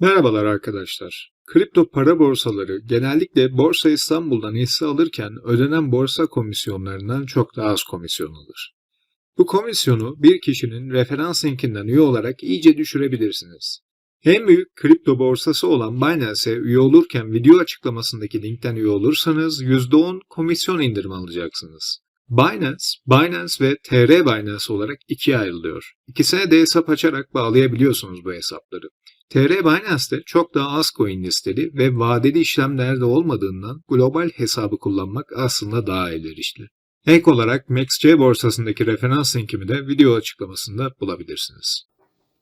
Merhabalar arkadaşlar. Kripto para borsaları genellikle Borsa İstanbul'dan hisse alırken ödenen borsa komisyonlarından çok daha az komisyon alır. Bu komisyonu bir kişinin referans linkinden üye olarak iyice düşürebilirsiniz. En büyük kripto borsası olan Binance'e üye olurken video açıklamasındaki linkten üye olursanız %10 komisyon indirimi alacaksınız. Binance, Binance ve TR Binance olarak ikiye ayrılıyor. İkisine de hesap açarak bağlayabiliyorsunuz bu hesapları. TR Binance'de çok daha az coin listeli ve vadeli işlemlerde olmadığından global hesabı kullanmak aslında daha elverişli. Ek olarak MaxC borsasındaki referans linkimi de video açıklamasında bulabilirsiniz.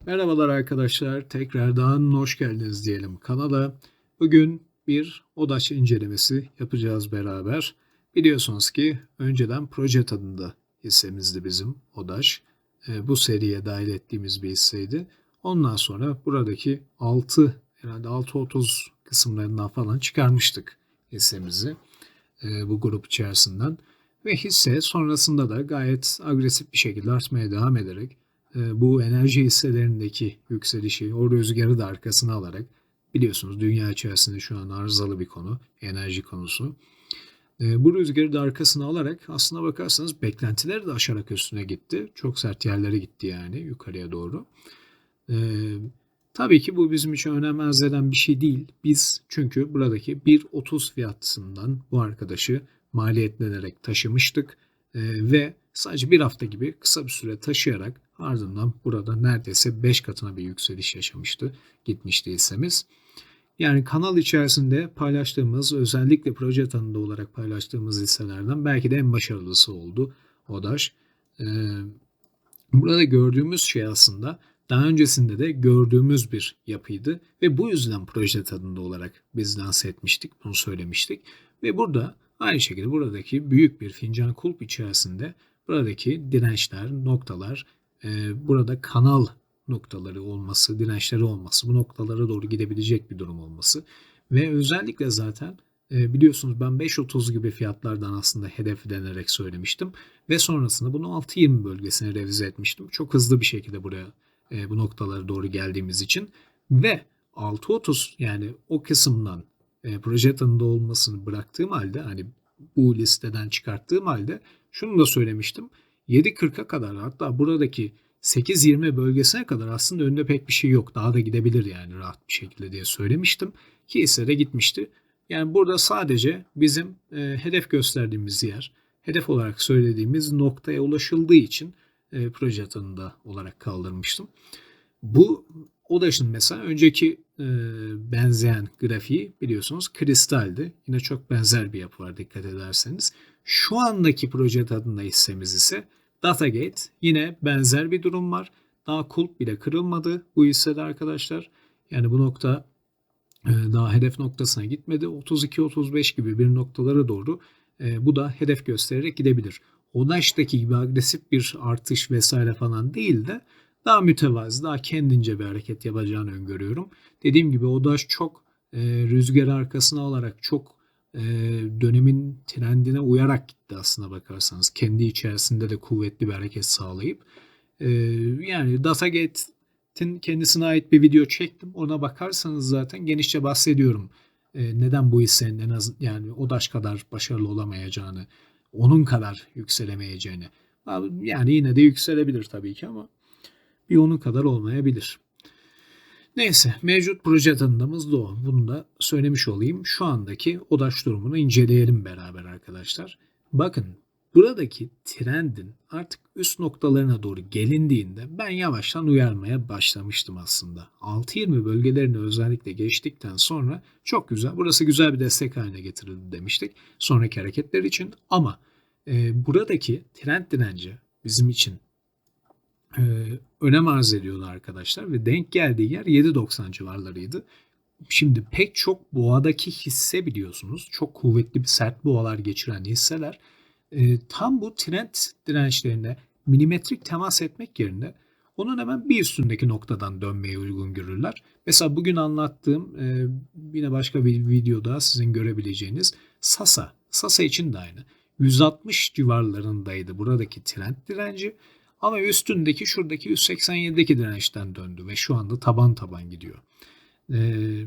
Merhabalar arkadaşlar, tekrardan hoş geldiniz diyelim kanala. Bugün bir ODAŞ incelemesi yapacağız beraber. Biliyorsunuz ki önceden proje tadında hissemizdi bizim ODAŞ. E, bu seriye dahil ettiğimiz bir hisseydi. Ondan sonra buradaki 6 herhalde 6.30 kısımlarından falan çıkarmıştık hissemizi e, bu grup içerisinden. Ve hisse sonrasında da gayet agresif bir şekilde artmaya devam ederek e, bu enerji hisselerindeki yükselişi, o rüzgarı da arkasına alarak biliyorsunuz dünya içerisinde şu an arızalı bir konu, enerji konusu. E, bu rüzgarı da arkasına alarak aslına bakarsanız beklentileri de aşarak üstüne gitti. Çok sert yerlere gitti yani yukarıya doğru. Ee, tabii ki bu bizim için önem arz eden bir şey değil. Biz çünkü buradaki 1.30 fiyatından bu arkadaşı maliyetlenerek taşımıştık. Ee, ve sadece bir hafta gibi kısa bir süre taşıyarak ardından burada neredeyse 5 katına bir yükseliş yaşamıştı. Gitmişti hissemiz. Yani kanal içerisinde paylaştığımız özellikle proje tanıdı olarak paylaştığımız hisselerden belki de en başarılısı oldu ODAŞ. Ee, burada gördüğümüz şey aslında daha öncesinde de gördüğümüz bir yapıydı ve bu yüzden proje tadında olarak biz lanse etmiştik, bunu söylemiştik. Ve burada aynı şekilde buradaki büyük bir fincan kulp içerisinde buradaki dirençler, noktalar, e, burada kanal noktaları olması, dirençleri olması, bu noktalara doğru gidebilecek bir durum olması ve özellikle zaten e, biliyorsunuz ben 5.30 gibi fiyatlardan aslında hedef denerek söylemiştim ve sonrasında bunu 6.20 bölgesine revize etmiştim. Çok hızlı bir şekilde buraya e, bu noktalara doğru geldiğimiz için ve 6.30 yani o kısımdan e, proje tanıda olmasını bıraktığım halde hani bu listeden çıkarttığım halde şunu da söylemiştim. 7.40'a kadar hatta buradaki 8.20 bölgesine kadar aslında önünde pek bir şey yok. Daha da gidebilir yani rahat bir şekilde diye söylemiştim. Ki ise de gitmişti. Yani burada sadece bizim e, hedef gösterdiğimiz yer, hedef olarak söylediğimiz noktaya ulaşıldığı için e, proje tanında olarak kaldırmıştım. Bu ODAŞ'ın mesela önceki e, benzeyen grafiği biliyorsunuz kristaldi. Yine çok benzer bir yapı var dikkat ederseniz. Şu andaki proje tadında hissemiz ise Datagate. Yine benzer bir durum var. Daha kulp bile kırılmadı bu hissede arkadaşlar. Yani bu nokta e, daha hedef noktasına gitmedi. 32-35 gibi bir noktalara doğru e, bu da hedef göstererek gidebilir. Odaş'taki gibi agresif bir artış vesaire falan değil de daha mütevazi, daha kendince bir hareket yapacağını öngörüyorum. Dediğim gibi Odaş çok e, rüzgarı arkasına alarak çok e, dönemin trendine uyarak gitti aslına bakarsanız. Kendi içerisinde de kuvvetli bir hareket sağlayıp. E, yani Datagate'in kendisine ait bir video çektim. Ona bakarsanız zaten genişçe bahsediyorum. E, neden bu hissenin en az yani Odaş kadar başarılı olamayacağını, onun kadar yükselemeyeceğini. Yani yine de yükselebilir tabii ki ama bir onun kadar olmayabilir. Neyse mevcut proje tanımımız da o. Bunu da söylemiş olayım. Şu andaki odaş durumunu inceleyelim beraber arkadaşlar. Bakın buradaki trendin artık üst noktalarına doğru gelindiğinde ben yavaştan uyarmaya başlamıştım aslında. 6.20 bölgelerini özellikle geçtikten sonra çok güzel, burası güzel bir destek haline getirildi demiştik sonraki hareketler için. Ama e, buradaki trend direnci bizim için e, önem arz ediyordu arkadaşlar ve denk geldiği yer 7.90 civarlarıydı. Şimdi pek çok boğadaki hisse biliyorsunuz çok kuvvetli bir sert boğalar geçiren hisseler e, tam bu trend dirençlerine milimetrik temas etmek yerine onun hemen bir üstündeki noktadan dönmeye uygun görürler. Mesela bugün anlattığım e, yine başka bir videoda sizin görebileceğiniz Sasa. Sasa için de aynı. 160 civarlarındaydı buradaki trend direnci. Ama üstündeki şuradaki 187'deki dirençten döndü ve şu anda taban taban gidiyor. Ee,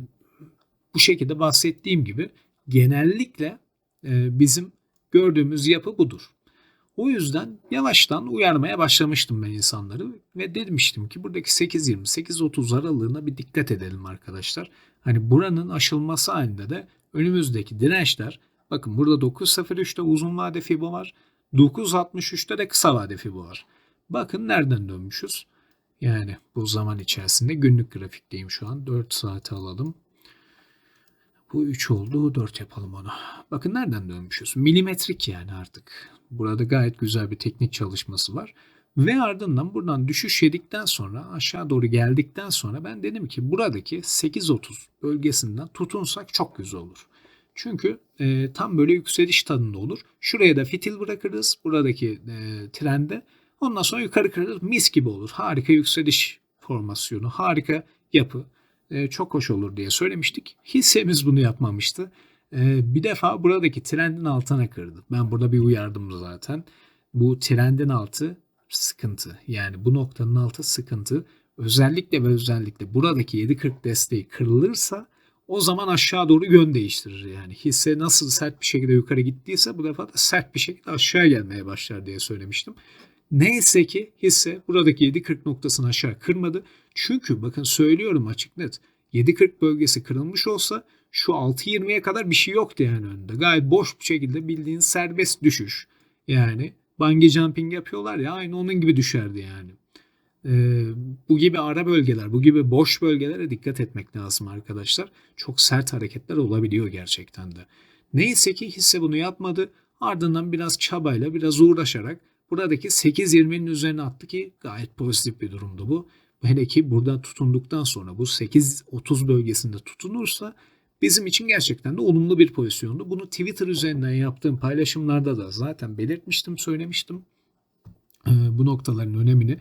bu şekilde bahsettiğim gibi genellikle e, bizim gördüğümüz yapı budur. O yüzden yavaştan uyarmaya başlamıştım ben insanları ve demiştim ki buradaki 8.20 8.30 aralığına bir dikkat edelim arkadaşlar. Hani buranın aşılması halinde de önümüzdeki dirençler bakın burada 9.03'te uzun vade fibo var. 9.63'te de kısa vade fibo var. Bakın nereden dönmüşüz? Yani bu zaman içerisinde günlük grafikteyim şu an. 4 saate alalım. Bu 3 oldu. 4 yapalım onu. Bakın nereden dönmüşüz? Milimetrik yani artık. Burada gayet güzel bir teknik çalışması var. Ve ardından buradan düşüş yedikten sonra aşağı doğru geldikten sonra ben dedim ki buradaki 8.30 bölgesinden tutunsak çok güzel olur. Çünkü e, tam böyle yükseliş tadında olur. Şuraya da fitil bırakırız buradaki e, trende. Ondan sonra yukarı kırılır mis gibi olur. Harika yükseliş formasyonu, harika yapı. E, çok hoş olur diye söylemiştik. Hissemiz bunu yapmamıştı. E, bir defa buradaki trendin altına kırdı. Ben burada bir uyardım zaten. Bu trendin altı sıkıntı. Yani bu noktanın altı sıkıntı. Özellikle ve özellikle buradaki 7.40 desteği kırılırsa o zaman aşağı doğru yön değiştirir. Yani hisse nasıl sert bir şekilde yukarı gittiyse bu defa da sert bir şekilde aşağı gelmeye başlar diye söylemiştim. Neyse ki hisse buradaki 7.40 noktasını aşağı kırmadı. Çünkü bakın söylüyorum açık net 7.40 bölgesi kırılmış olsa şu 6.20'ye kadar bir şey yoktu yani önünde. Gayet boş bir şekilde bildiğin serbest düşüş. Yani bungee jumping yapıyorlar ya aynı onun gibi düşerdi yani. Ee, bu gibi ara bölgeler, bu gibi boş bölgelere dikkat etmek lazım arkadaşlar. Çok sert hareketler olabiliyor gerçekten de. Neyse ki hisse bunu yapmadı. Ardından biraz çabayla, biraz uğraşarak buradaki 8.20'nin üzerine attı ki gayet pozitif bir durumdu bu. Hele ki burada tutunduktan sonra bu 8.30 bölgesinde tutunursa bizim için gerçekten de olumlu bir pozisyondu. Bunu Twitter üzerinden yaptığım paylaşımlarda da zaten belirtmiştim, söylemiştim. Ee, bu noktaların önemini.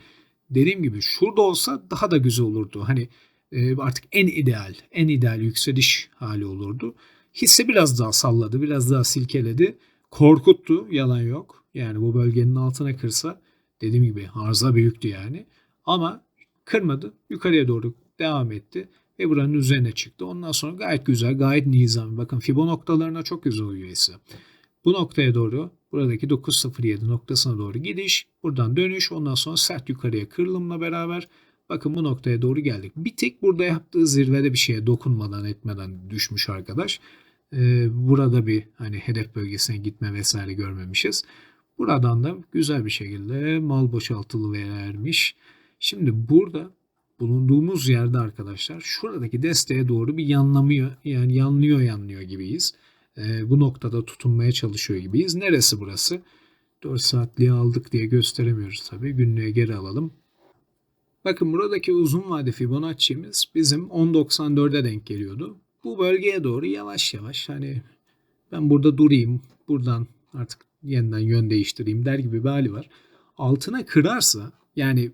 Dediğim gibi şurada olsa daha da güzel olurdu. Hani e, artık en ideal, en ideal yükseliş hali olurdu. Hisse biraz daha salladı, biraz daha silkeledi. Korkuttu, yalan yok. Yani bu bölgenin altına kırsa dediğim gibi arıza büyüktü yani. Ama kırmadı, yukarıya doğru devam etti ve buranın üzerine çıktı. Ondan sonra gayet güzel, gayet nizami. Bakın Fibo noktalarına çok güzel uyuyor ise. Bu noktaya doğru buradaki 907 noktasına doğru gidiş, buradan dönüş, ondan sonra sert yukarıya kırılımla beraber bakın bu noktaya doğru geldik. Bir tek burada yaptığı zirvede bir şeye dokunmadan etmeden düşmüş arkadaş. Ee, burada bir hani hedef bölgesine gitme vesaire görmemişiz. Buradan da güzel bir şekilde mal boşaltılı vermiş. Şimdi burada bulunduğumuz yerde arkadaşlar şuradaki desteğe doğru bir yanlamıyor yani yanlıyor yanlıyor gibiyiz. E, bu noktada tutunmaya çalışıyor gibiyiz. Neresi burası? 4 saatliği aldık diye gösteremiyoruz tabii. Günlüğe geri alalım. Bakın buradaki uzun vade Fibonacci'miz bizim 10.94'e denk geliyordu. Bu bölgeye doğru yavaş yavaş hani ben burada durayım, buradan artık yeniden yön değiştireyim der gibi bir hali var. Altına kırarsa yani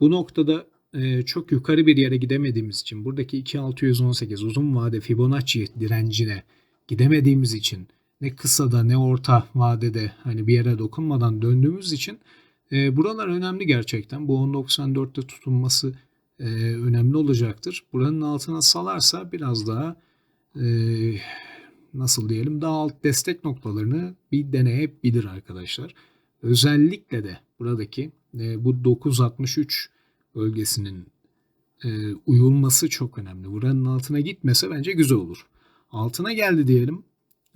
bu noktada e, çok yukarı bir yere gidemediğimiz için buradaki 2618 uzun vade Fibonacci direncine gidemediğimiz için ne kısada ne orta vadede hani bir yere dokunmadan döndüğümüz için e, buralar önemli gerçekten. Bu 10.94'te tutunması e, önemli olacaktır. Buranın altına salarsa biraz daha e, nasıl diyelim daha alt destek noktalarını bir deneyebilir arkadaşlar. Özellikle de buradaki e, bu 963 bölgesinin e, uyulması çok önemli. Buranın altına gitmese bence güzel olur. Altına geldi diyelim.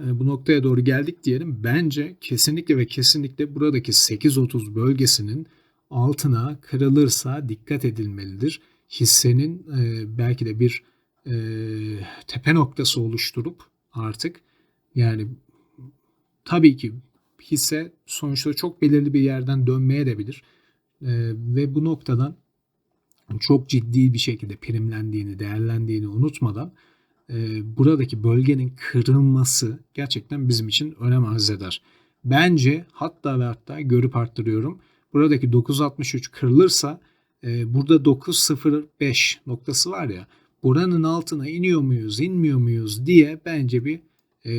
E, bu noktaya doğru geldik diyelim. Bence kesinlikle ve kesinlikle buradaki 8.30 bölgesinin altına kırılırsa dikkat edilmelidir. Hissenin e, belki de bir e, tepe noktası oluşturup artık yani tabii ki hisse sonuçta çok belirli bir yerden dönmeye de bilir. E, ve bu noktadan çok ciddi bir şekilde primlendiğini, değerlendiğini unutmadan e, buradaki bölgenin kırılması gerçekten bizim için önem arz eder. Bence hatta ve hatta görüp arttırıyorum. Buradaki 963 kırılırsa e, burada 905 noktası var ya buranın altına iniyor muyuz inmiyor muyuz diye bence bir e,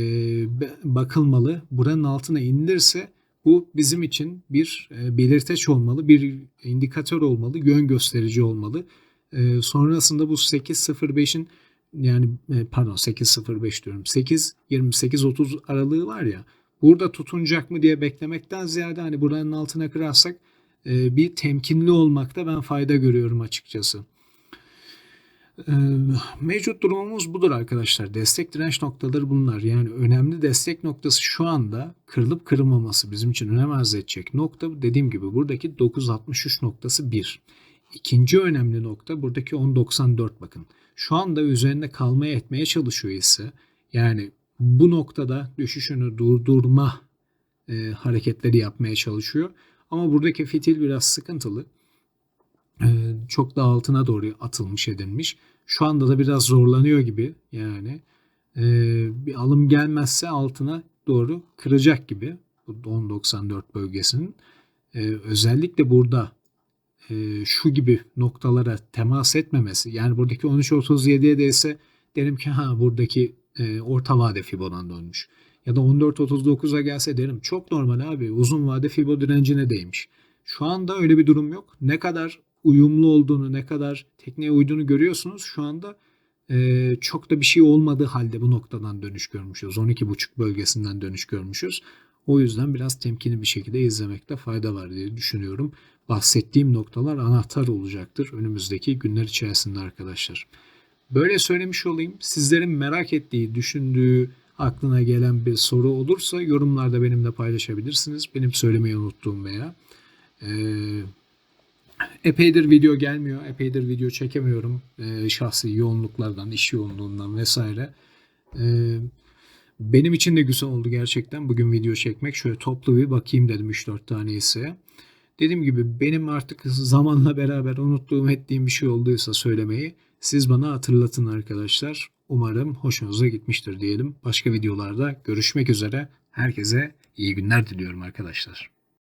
bakılmalı. Buranın altına inilirse bu bizim için bir e, belirteç olmalı, bir indikatör olmalı, yön gösterici olmalı. E, sonrasında bu 8.05'in yani e, pardon 8.05 diyorum 8 28 30 aralığı var ya burada tutunacak mı diye beklemekten ziyade hani buranın altına kırarsak bir temkinli olmakta ben fayda görüyorum açıkçası. E, Mevcut durumumuz budur arkadaşlar. Destek direnç noktaları bunlar. Yani önemli destek noktası şu anda kırılıp kırılmaması bizim için önem arz edecek nokta dediğim gibi buradaki 963 noktası 1. İkinci önemli nokta buradaki 1094 bakın. Şu anda üzerinde kalmaya etmeye çalışıyor ise yani bu noktada düşüşünü durdurma e, hareketleri yapmaya çalışıyor. Ama buradaki fitil biraz sıkıntılı. E, çok da altına doğru atılmış edilmiş. Şu anda da biraz zorlanıyor gibi yani. E, bir alım gelmezse altına doğru kıracak gibi. Bu 10.94 bölgesinin. E, özellikle burada e, şu gibi noktalara temas etmemesi. Yani buradaki 13.37'ye değse derim ki ha buradaki e, orta vade Fibo'dan dönmüş. Ya da 14.39'a gelse derim çok normal abi uzun vade Fibo direncine değmiş. Şu anda öyle bir durum yok. Ne kadar uyumlu olduğunu, ne kadar tekneye uyduğunu görüyorsunuz. Şu anda e, çok da bir şey olmadığı halde bu noktadan dönüş görmüşüz. 12.5 bölgesinden dönüş görmüşüz. O yüzden biraz temkinli bir şekilde izlemekte fayda var diye düşünüyorum. Bahsettiğim noktalar anahtar olacaktır önümüzdeki günler içerisinde arkadaşlar. Böyle söylemiş olayım. Sizlerin merak ettiği, düşündüğü, aklına gelen bir soru olursa yorumlarda benimle paylaşabilirsiniz. Benim söylemeyi unuttuğum veya e, epeydir video gelmiyor. Epeydir video çekemiyorum. E, şahsi yoğunluklardan, iş yoğunluğundan vesaire. E, benim için de güzel oldu gerçekten bugün video çekmek. Şöyle toplu bir bakayım dedim 3-4 tane ise. Dediğim gibi benim artık zamanla beraber unuttuğum ettiğim bir şey olduysa söylemeyi siz bana hatırlatın arkadaşlar. Umarım hoşunuza gitmiştir diyelim. Başka videolarda görüşmek üzere. Herkese iyi günler diliyorum arkadaşlar.